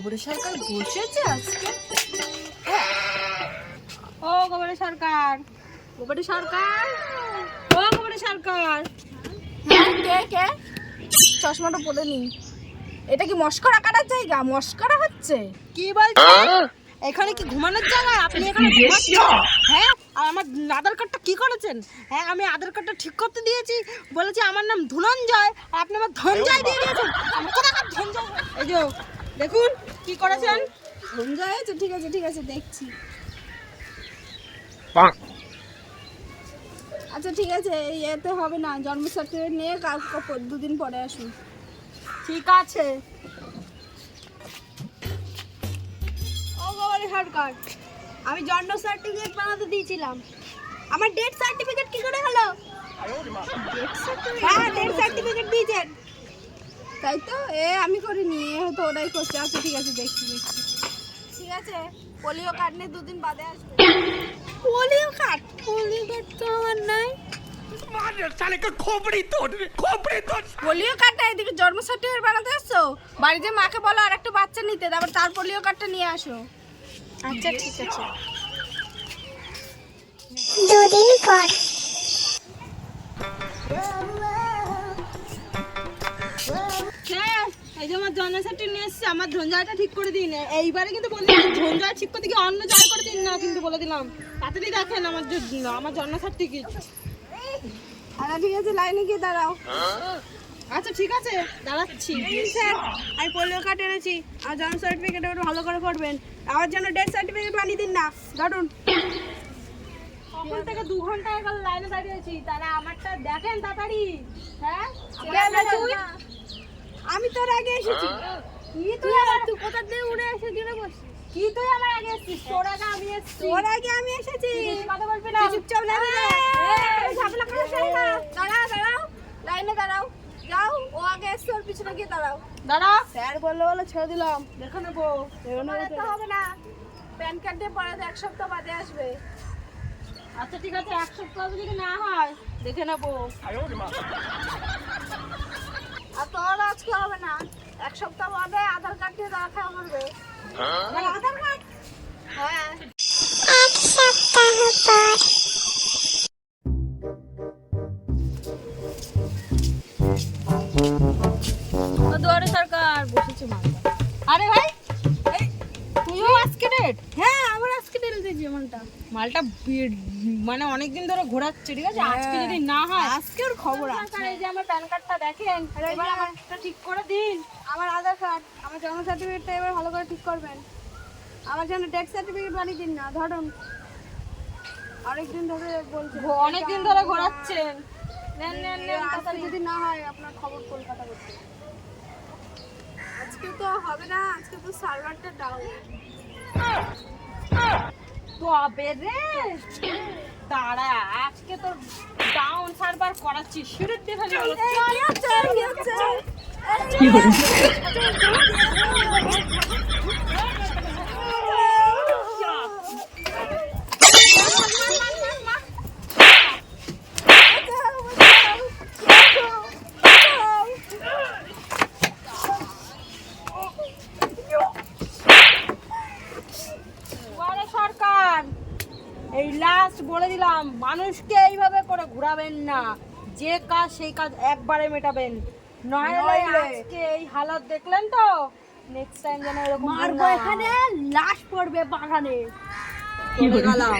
গোবরে সরকার বসেছে আজকে? ও গোবরে সরকার। গোবরে সরকার? ও গোবরে সরকার। হ্যাঁ কে কে? চশমাটা পরে নি এটা কি মস্করা কাটার জায়গা? মস্করা হচ্ছে? কি বলছেন এখানে কি ঘুমানোর জায়গা? আপনি এখানে ঘুমাচ্ছেন? হ্যাঁ আর আমার আধার কার্ডটা কি করেছেন? হ্যাঁ আমি আধার কার্ডটা ঠিক করতে দিয়েছি। বলেছি আমার নাম ধনঞ্জয়। আর আপনি আমার ধনঞ্জয় দিয়ে দিয়েছেন। কোথাকার ধনঞ্জয় এই যে দেখুন কি করেছেন? সঞ্জয় আছে? ঠিক আছে ঠিক আছে দেখছি। আচ্ছা ঠিক আছে এই এতে হবে না জন্ম সার্টিফিকেট নিয়ে কাল দুদিন পরে আসুন। ঠিক আছে। ও গোবরে সরকার আমি জন্ম সার্টিফিকেট বানাতে দিয়েছিলাম। আমার ডেট সার্টিফিকেট কি করে হলো? হ্যাঁ ডেথ সার্টিফিকেট দিয়েছেন তাই তো? এ আমি করিনি এ হয়তো ওটাই করছে। আচ্ছা ঠিক আছে দেখছি দেখছি। ঠিক আছে? পোলিও কার্ড নিয়ে দুদিন বাদে আসবে। Polio card? পোলিও কার্ড তো আমার নাই। পোলিও কার্ডটা এদিকে জন্ম সার্টিফিকেট বানাতে আসছো? বাড়িতে মাকে বলো আর একটা বাচ্চা নিতে তারপর তার পোলিও কার্ডটা নিয়ে আসো। আচ্ছা ঠিক আছে। দুদিন পর। এই যে আমার জন্ম সার্টিফিকেট নিয়ে এসেছি আমার ধনজাটা ঠিক করে দিন এইবারে কিন্তু বলে ধনজা ঠিক করতে গিয়ে অন্য জায়গা করে দিন না কিন্তু বলে দিলাম। তাড়াতাড়ি দেখেন আমার আমার জন্ম সার্টিফিকেট আচ্ছা ঠিক আছে লাইনে গিয়ে দাঁড়াও। আচ্ছা ঠিক আছে দাঁড়াচ্ছি। স্যার আমি পোলিও কার্ড এনেছি আর জন্ম সার্টিফিকেট একটু ভালো করে করবেন আমার জন্য ডেথ সার্টিফিকেট বানিয়ে দিন না ধরুন কখন থেকে দু ঘণ্টা এখন লাইনে দাঁড়িয়েছি তারা আমারটা দেখেন তাড়াতাড়ি। হ্যাঁ? আমি তোর আগে এসেছি। কি তুই আমার তুই কোথা থেকে উড়ে এসে দিলে বসছিস? কি তুই আমার আগে এসেছিস? তোর আগে আমি এসেছি। তোর আগে আমি এসেছি। কথা বলবি না। চুপচাপ এই, ঝামেলা করিস না। দাঁড়াও দাঁড়াও। লাইনে দাঁড়াও। যাও ও আগে এসছে ওর পিছনে গিয়ে দাঁড়াও। দাঁড়া স্যার বলল বলে ছেড়ে দিলাম। দেখে নেব। পরে তো হবে না। প্যান কার্ড দিয়ে পরে তো এক সপ্তাহ বাদে আসবে। আচ্ছা ঠিক আছে এক সপ্তাহ যদি না হয় দেখে নেব। আর তোর আজকে হবে না। এক সপ্তাহ বাদে আধার কার্ড দিয়ে দেখা করবে আধার কার্ড হ্যাঁ। এক সপ্তাহ পর দুয়ারে সরকার মালটা? বি- মানে অনেকদিন ধরে ঘোরাচ্ছে ঠিক আছে? আজকে যদি না হয় আজকে ওর খবর আছে। এই যে আমার প্যান কার্ডটা দেখেন এবার আমারটা ঠিক করে দিন। আমার আধার কার্ড আমার জন্ম সার্টিফিকেটটা এবার ভালো করে ঠিক করবেন। আমার জন্য ডেথ সার্টিফিকেট বানিয়ে দিন না ধরুন। অনেকদিন ধরে বলছি অনেকদিন ধরে ঘোরাচ্ছেন নেন নেন নেন আজকে। যদি না হয় আপনার খবর কলকাতা করতে। আজকে তো হবে না আজকে তো সার্ভারটা ডাউন তবে রে। দাঁড়া আজকে তো ডাউন সার্ভার করাচ্ছি। শুরুর দিকে চলো কি হচ্ছে কি হচ্ছে বড় সরকার এই লাস্ট বলে দিলাম মানুষকে এইভাবে করে ঘুরাবেন না। যে কাজ সেই কাজ একবারে মেটাবেন। নইলে- আজকে এই হালত দেখলেন তো? নেক্সট টাইম যেন এরকম মারবো এখানে লাশ পড়বে বাগানে। কি গেলাম